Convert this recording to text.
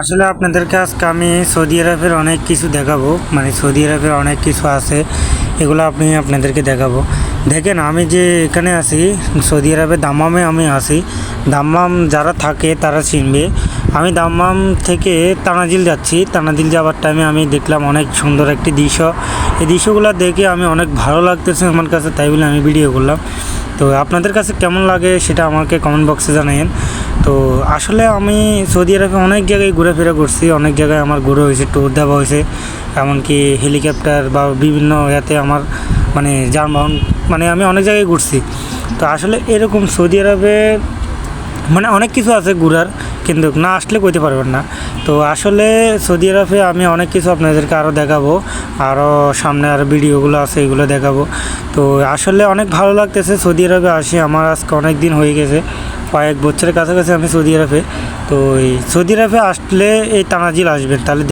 আসলে আপনাদেরকে আজকে আমি সৌদি আরবের অনেক কিছু দেখাবো মানে সৌদি আরবের অনেক কিছু আছে, এগুলো আপনি আপনাদেরকে দেখাবো। দেখেন, আমি যে এখানে আছি, সৌদি আরবের দাম্মামে আমি আছি। দাম্মাম যারা থাকে তারা চিনবে। আমি দাম্মাম থেকে তানাজিল যাচ্ছি। তানাজিল যাওয়ার টাইমে আমি দেখলাম অনেক সুন্দর একটি দৃশ্য। এই দৃশ্যগুলো দেখে আমি অনেক ভালো লাগতেছে আমার কাছে, তাই বলে আমি ভিডিও করলাম। তো আপনাদের কাছে কেমন লাগে সেটা আমাকে কমেন্ট বক্সে জানাইন তো আসলে আমি সৌদি আরবে অনেক জায়গায় ঘোরাফেরা করছি। অনেক জায়গায় আমার ঘুরে হয়েছে ট্যুর দেওয়া হয়েছে। এমনকি হেলিকপ্টার বা বিভিন্ন ইয়াতে আমার মানে যানবাহন মানে আমি অনেক জায়গায় ঘুরছি। তো আসলে এরকম সৌদি আরবে মানে অনেক কিছু আছে ঘোরার, কিন্তু না আসলে কইতে পারবেন না। তো আসলে সৌদি আরবে আমি অনেক কিছু আপনাদেরকে আরও দেখাবো আরও সামনে আরও ভিডিওগুলো আছে, এগুলো দেখাবো। তো আসলে অনেক ভালো লাগতেছে সৌদি আরবে আসি, আমার আজকে অনেক দিন হয়ে গেছে। কয়েক বছরের কাছাকাছি আমি সৌদি আরবে, তো এই সৌদি আরবে আসলে এই তানাজিল আসবেন, তাহলে